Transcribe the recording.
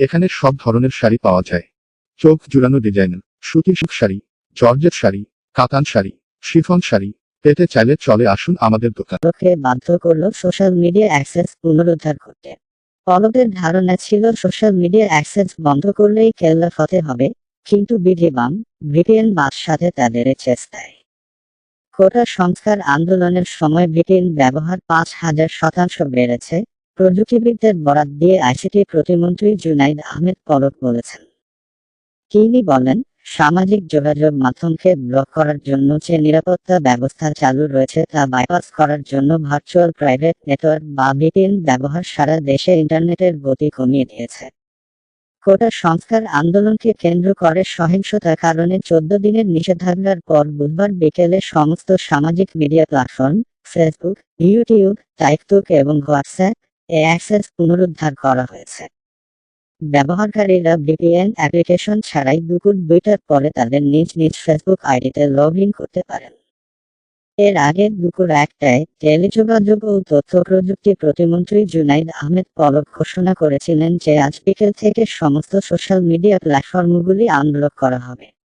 এখানে সব ধরনের শাড়ি পাওয়া যায়। চোখ জুড়ানো ডিজাইন সুতি সুখ শাড়ি জর্জেট শাড়ি কাতান শাড়ি শিফন শাড়ি পেতে চাইলে চলে আসুন আমাদের দোকান। বাধ্য করল সোশ্যাল মিডিয়া অ্যাক্সেস পুনরুদ্ধার করতে। পলকের ধারণা ছিল সোশ্যাল মিডিয়া অ্যাক্সেস বন্ধ করলেই কেল্লা ফতে হবে কিন্তু বিধিবাম ভিপিএন সাথে তাদের চেষ্টায়। কোটা সংস্কার আন্দোলনের সময় ব্রিটেন ব্যবহার পাঁচ হাজার শতাংশ বেড়েছে প্রযুক্তিবিদদের বরাত দিয়ে আইসিটি প্রতিমন্ত্রী জুনাইদ আহমেদ পলক বলেছেন তিনি বলেন, সামাজিক যোগাযোগ মাধ্যমকে ব্লক করার জন্য যে নিরাপত্তা ব্যবস্থা চালু রয়েছে তা বাইপাস করার জন্য ভার্চুয়াল প্রাইভেট নেটওয়ার্ক বা ভিপিএন ব্যবহার সারা দেশে ইন্টারনেটের গতি কমিয়ে দিয়েছে। কোটা সংস্কার আন্দোলনকে কেন্দ্র করে সহিংসতার কারণে চোদ্দ দিনের নিষেধাজ্ঞার পর বুধবার বিকেলে সমস্ত সামাজিক media platform, Facebook, YouTube TikTok এবং হোয়াটসঅ্যাপ অ্যাক্সেস পুনরুদ্ধার করা হয়েছে। ব্যবহারকারীরা ভিপিএন অ্যাপ্লিকেশন ছাড়াই দুপুর দুইটার পরে তাদের নিজ নিজ ফেসবুক আইডিতে লগ ইন করতে পারেন। এর আগে দুপুর একটায় টেলিযোগাযোগ ও তথ্য প্রযুক্তি প্রতিমন্ত্রী জুনাইদ আহমেদ পলক ঘোষণা করেছিলেন যে আজ বিকেল থেকে সমস্ত সোশ্যাল মিডিয়া প্ল্যাটফর্মগুলি আনব্লক করা হবে।